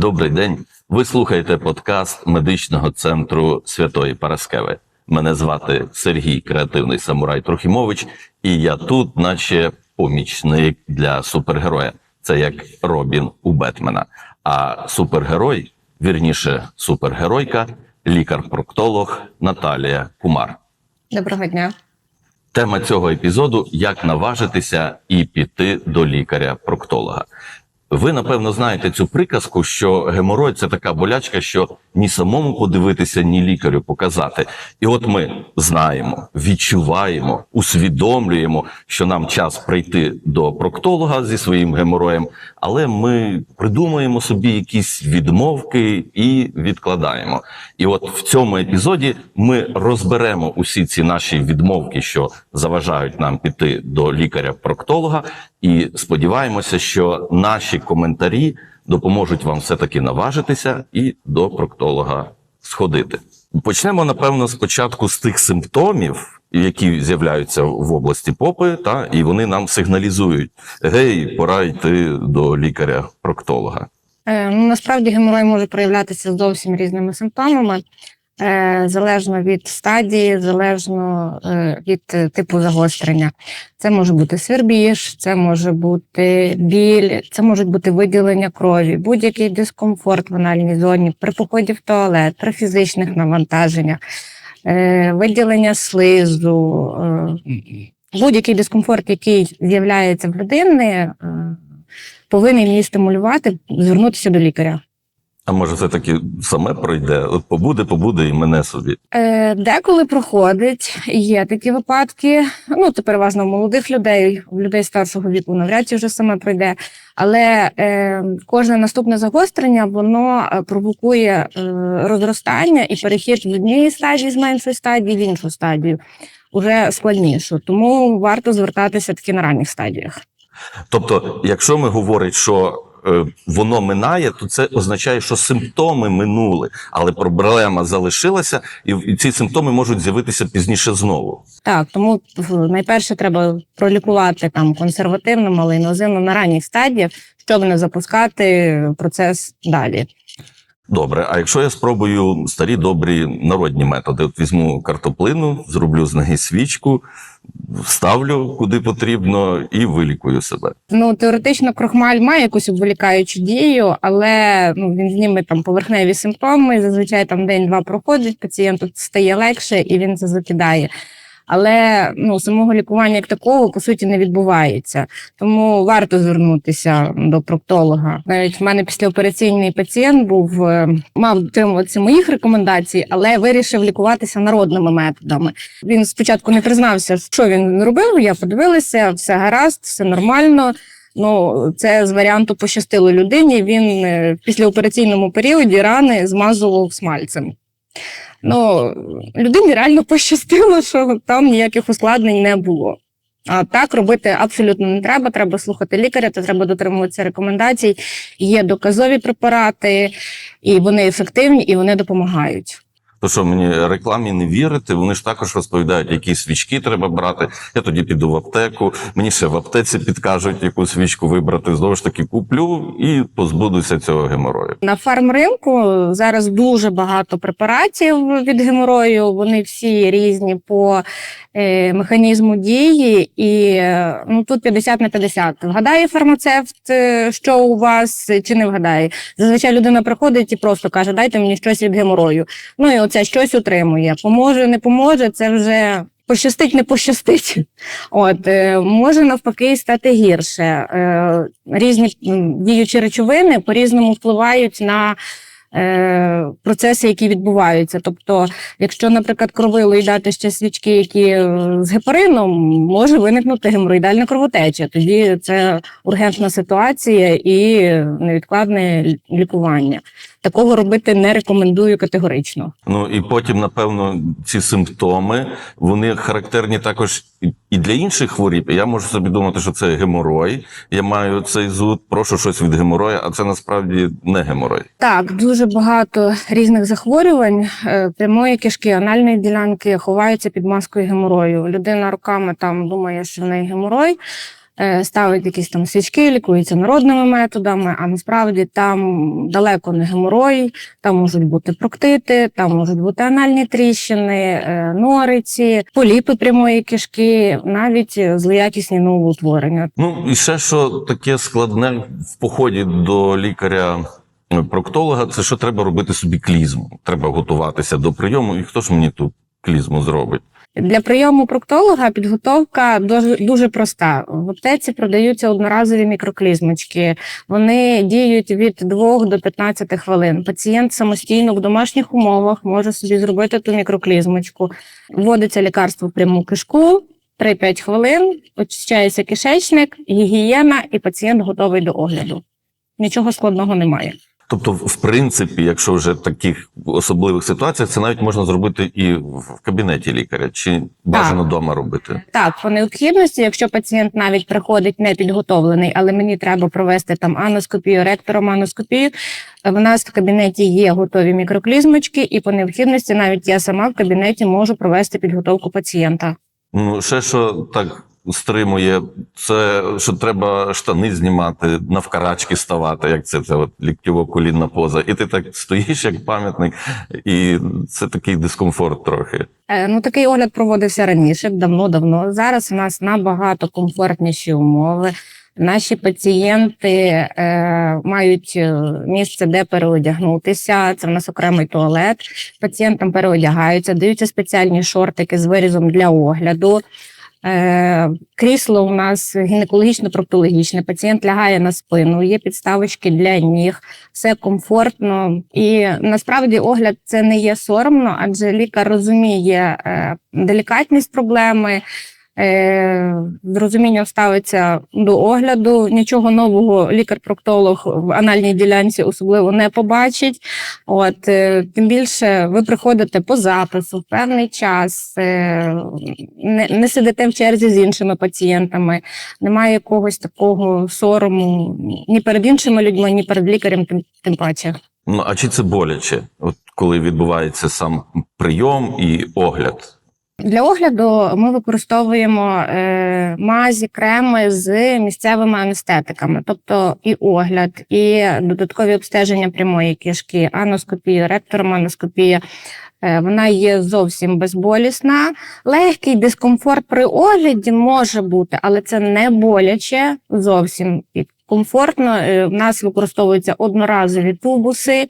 Добрий день. Ви слухаєте подкаст медичного центру Святої Параскеви. Мене звати Сергій Креативний Самурай Трохімович, і я тут, наче помічник для супергероя. Це як Робін у Бетмена. А супергерой, вірніше, супергеройка, лікар-проктолог Наталія Кумар. Доброго дня. Тема цього епізоду як наважитися і піти до лікаря-проктолога. Ви напевно знаєте цю приказку, що геморой це така болячка, що ні самому подивитися, ні лікарю показати. І от ми знаємо, відчуваємо, усвідомлюємо, що нам час прийти до проктолога зі своїм гемороєм, але ми придумуємо собі якісь відмовки і відкладаємо. І от в цьому епізоді ми розберемо усі ці наші відмовки, що заважають нам піти до лікаря-проктолога, і сподіваємося, що наші коментарі допоможуть вам все-таки наважитися і до проктолога сходити. Почнемо, напевно, спочатку з тих симптомів, які з'являються в області попи, та і вони нам сигналізують: гей, пора йти до лікаря-проктолога. Е, ну, насправді геморой може проявлятися зовсім різними симптомами, залежно від стадії, залежно е, від е, типу загострення. Це може бути свербіж, це може бути біль, це можуть бути виділення крові, будь-який дискомфорт в анальній зоні, при поході в туалет, при фізичних навантаженнях, е, виділення слизу, е, будь-який дискомфорт, який з'являється в людини. е, повинен її стимулювати, звернутися до лікаря. А може, все таки саме пройде? От побуде, побуде і мене собі. Е, деколи проходить, є такі випадки. Ну, це переважно у молодих людей, у людей старшого віку навряд чи вже саме пройде. Але е, кожне наступне загострення воно е, провокує е, розростання і перехід з однієї стадії з меншої стадії в іншу стадію, уже складнішу. Тому варто звертатися таки на ранніх стадіях. Тобто, якщо ми говоримо, що воно минає, то це означає, що симптоми минули, але проблема залишилася, і, ці симптоми можуть з'явитися пізніше знову. Так, тому найперше треба пролікувати там консервативно, малоінвазивно на ранніх стадіях, щоб не запускати процес далі. Добре, а якщо я спробую старі добрі народні методи, от візьму картоплину, зроблю з неї свічку, вставлю куди потрібно і вилікую себе. Ну теоретично крохмаль має якусь обволікаючу дію, але ну він зніме там поверхневі симптоми. Зазвичай там день-два проходить, пацієнту стає легше і він це закидає. Але ну самого лікування як такого по суті не відбувається. Тому варто звернутися до проктолога. Навіть в мене післяопераційний пацієнт був е, мав дотримуватися моїх рекомендацій, але вирішив лікуватися народними методами. Він спочатку не признався, що він робив. Я подивилася, все гаразд, все нормально. Ну, це з варіанту пощастило людині. Він е, в післяопераційному періоді рани змазував смальцем. Ну, людині реально пощастило, що там ніяких ускладнень не було. А так робити абсолютно не треба. Треба слухати лікаря, то треба дотримуватися рекомендацій. Є доказові препарати, і вони ефективні, і вони допомагають. То що мені рекламі не вірити, вони ж також розповідають, які свічки треба брати. Я тоді піду в аптеку, мені ще в аптеці підкажуть, яку свічку вибрати. Знову ж таки, куплю і позбудуся цього геморою. На фармринку зараз дуже багато препаратів від геморою. Вони всі різні по е, механізму дії, і е, ну тут 50 на 50. Вгадає фармацевт, е, що у вас, чи не вгадає. Зазвичай людина приходить і просто каже: дайте мені щось від геморою. Ну і оце щось утримує. Поможе, не поможе, це вже. Пощастить, не пощастить. От е, може навпаки стати гірше. Е, різні діючі речовини по-різному впливають на е, процеси, які відбуваються. Тобто, якщо, наприклад, кровилою дати ще свічки, які з гепарином, може виникнути геморроїдальна кровотеча. Тоді це ургентна ситуація і невідкладне лікування. Такого робити не рекомендую категорично. Ну і потім, напевно, ці симптоми вони характерні також і- для інших хворіб. Я можу собі думати, що це геморой. Я маю цей зуд, прошу щось від геморою, а це насправді не геморой. Так, дуже багато різних захворювань е, прямої кишки, анальної ділянки ховаються під маскою геморою. Людина роками там думає, що в неї геморой. Е, ставить якісь там свічки, лікується народними методами, а насправді там далеко не геморой, там можуть бути проктити, там можуть бути анальні тріщини, е, нориці, поліпи прямої кишки, навіть злоякісні новоутворення. Ну і ще що таке складне в поході до лікаря. е, Проктолога, це що треба робити собі клізму. Треба готуватися до прийому. І хто ж мені тут клізму зробить? Для прийому проктолога підготовка дуже, дуже проста. В аптеці продаються одноразові мікроклізмочки. Вони діють від 2 до 15 хвилин. Пацієнт самостійно в домашніх умовах може собі зробити ту мікроклізмочку. Вводиться лікарство в пряму кишку. 3-5 хвилин, очищається кишечник, гігієна, і пацієнт готовий до огляду. Нічого складного немає. Тобто, в принципі, якщо вже в таких особливих ситуаціях, це навіть можна зробити і в кабінеті лікаря, чи бажано вдома робити. Так, по необхідності, якщо пацієнт навіть приходить не підготовлений, але мені треба провести там аноскопію, ректороманоскопію, в нас в кабінеті є готові мікроклізмочки, і по необхідності навіть я сама в кабінеті можу провести підготовку пацієнта. Ну, ще що так стримує, це що треба штани знімати, навкарачки ставати, як це, це от ліктьово-колінна поза. І ти так стоїш як пам'ятник, і це такий дискомфорт трохи. Е, Ну, такий огляд проводився раніше, давно-давно. Зараз у нас набагато комфортніші умови. Наші пацієнти е, мають е, місце, де переодягнутися. Це в нас окремий туалет. Пацієнтам переодягаються, даються спеціальні шортики з вирізом для огляду. Е, крісло у нас гінекологічно-проктологічне. Пацієнт лягає на спину, є підставочки для ніг, все комфортно. І насправді огляд це не є соромно, адже лікар розуміє е, делікатність проблеми. Е, з розумінням ставиться до огляду. Нічого нового лікар-проктолог в анальній ділянці особливо не побачить. От е, тим більше ви приходите по запису в певний час, е, не, не сидите в черзі з іншими пацієнтами, немає якогось такого сорому ні перед іншими людьми, ні перед лікарем, тим, тим паче. Ну а чи це боляче, от коли відбувається сам прийом і огляд? Для огляду ми використовуємо е, мазі, креми з місцевими анестетиками, тобто і огляд, і додаткові обстеження прямої кишки, аноскопія, ректорманоскопія. Е, вона є зовсім безболісна. Легкий дискомфорт при огляді може бути, але це не боляче зовсім комфортно. Е, В нас використовуються одноразові тубуси,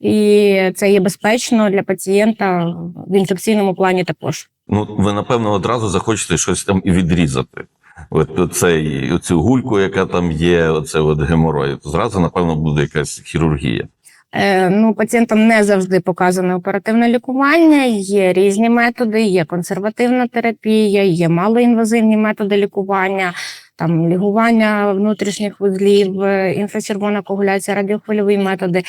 і це є безпечно для пацієнта в інфекційному плані також. Ну, ви напевно одразу захочете щось там і відрізати. От оцей, оцю гульку, яка там є, оце от геморой. Зразу, напевно, буде якась хірургія. Е, ну, пацієнтам не завжди показане оперативне лікування. Є різні методи, є консервативна терапія, є малоінвазивні методи лікування, там лігування внутрішніх вузлів, е, інфрачервона коагуляція, радіохвильові методи.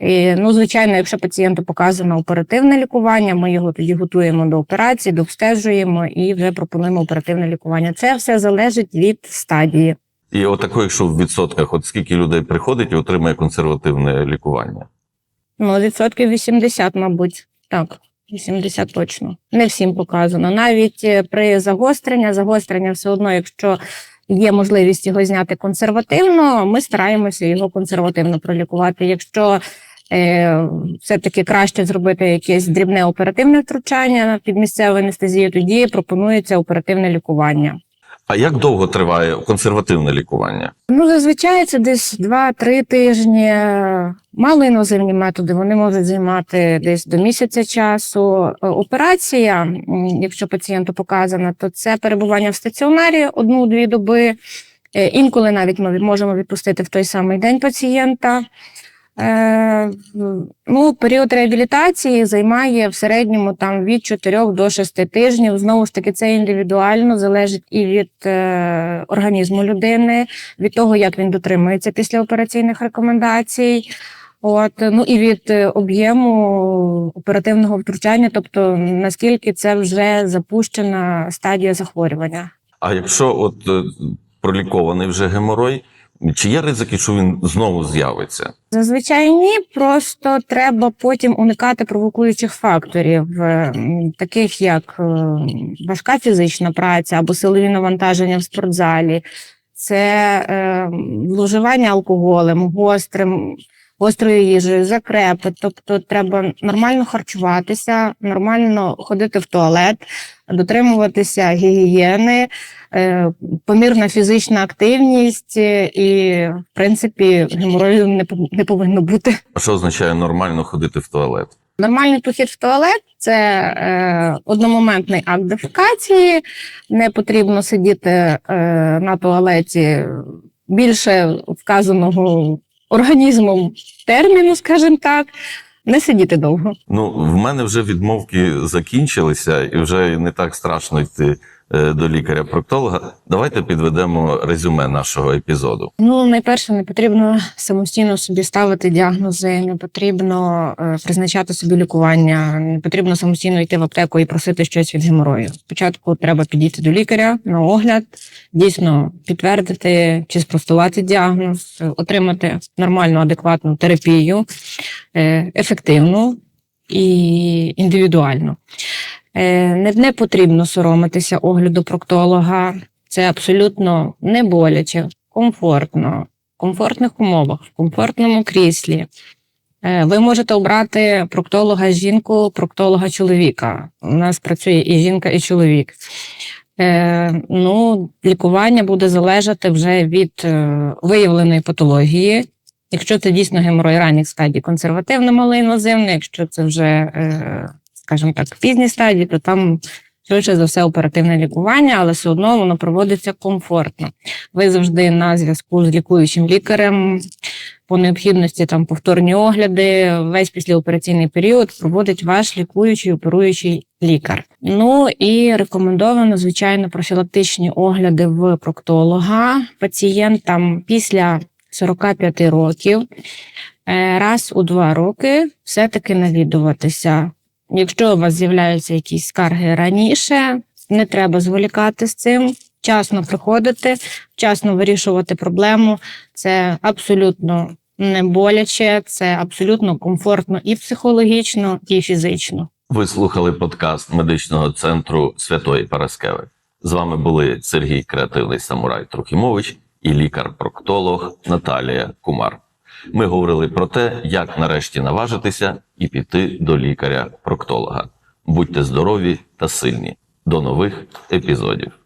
І, ну, звичайно, якщо пацієнту показано оперативне лікування, ми його тоді готуємо до операції, дообстежуємо і вже пропонуємо оперативне лікування. Це все залежить від стадії. І отако, якщо в відсотках, от скільки людей приходить і отримує консервативне лікування. Ну, відсотків 80, мабуть. Так, 80 точно. Не всім показано. Навіть е, при загостренні, загострення все одно, якщо є можливість його зняти консервативно, ми стараємося його консервативно пролікувати. Якщо все-таки краще зробити якесь дрібне оперативне втручання під місцеву анестезію, тоді пропонується оперативне лікування. А як довго триває консервативне лікування? Ну, зазвичай це десь 2-3 тижні. Малоінвазивні методи вони можуть займати десь до місяця часу. Е, Операція, якщо пацієнту показана, то це перебування в стаціонарі одну-дві доби. Е, Інколи навіть ми можемо відпустити в той самий день пацієнта. Е, ну, період реабілітації займає в середньому там від 4 до 6 тижнів. Знову ж таки, це індивідуально залежить і від е, організму людини, від того, як він дотримується після операційних рекомендацій. От, ну і від е, об'єму оперативного втручання, тобто наскільки це вже запущена стадія захворювання. А якщо от е, пролікований вже геморой, чи є ризики, що він знову з'явиться? Зазвичай ні, просто треба потім уникати провокуючих факторів, е, таких як е, важка фізична праця або силові навантаження в спортзалі. це е, зловживання алкоголем, гострим, гострою їжею, закрепи. Тобто треба нормально харчуватися, нормально ходити в туалет, дотримуватися гігієни, е, помірна фізична активність, е, і, в принципі, геморою не, пов- не повинно бути. А що означає нормально ходити в туалет? Нормальний похід в туалет це е, одномоментний акт дефекації. Не потрібно сидіти е, на туалеті більше вказаного організмом терміну, скажімо так, не сидіти довго. Ну, в мене вже відмовки закінчилися, і вже не так страшно йти до лікаря-проктолога. Давайте підведемо резюме нашого епізоду. Ну, найперше, не потрібно самостійно собі ставити діагнози, не потрібно е, призначати собі лікування, не потрібно самостійно йти в аптеку і просити щось від геморою. Спочатку треба підійти до лікаря на огляд, дійсно підтвердити чи спростувати діагноз, е, отримати нормальну, адекватну терапію, е, ефективну і індивідуальну. Е, Не, не потрібно соромитися огляду проктолога. Це абсолютно не боляче, комфортно, в комфортних умовах, в комфортному кріслі. Е, Ви можете обрати проктолога жінку, проктолога чоловіка. У нас працює і жінка, і чоловік. Е, ну, лікування буде залежати вже від виявленої патології. Якщо це дійсно геморой ранніх стадій, консервативно малоінвазивний, якщо це вже, скажімо так, пізні стадії, то там швидше за все оперативне лікування, але все одно воно проводиться комфортно. Ви завжди на зв'язку з лікуючим лікарем. По необхідності там повторні огляди, весь післяопераційний період проводить ваш лікуючий оперуючий лікар. Ну і рекомендовано, звичайно, профілактичні огляди в проктолога пацієнтам після 45 років. е, Раз у два роки все-таки навідуватися. Якщо у вас з'являються якісь скарги раніше, не треба зволікати з цим. Вчасно приходити, вчасно вирішувати проблему. Це абсолютно не боляче, це абсолютно комфортно і психологічно, і фізично. Ви слухали подкаст медичного центру Святої Параскеви. З вами були Сергій Креативний Самурай Трухімович і лікар-проктолог Наталія Кумар. Ми говорили про те, як нарешті наважитися і піти до лікаря-проктолога. Будьте здорові та сильні. До нових епізодів.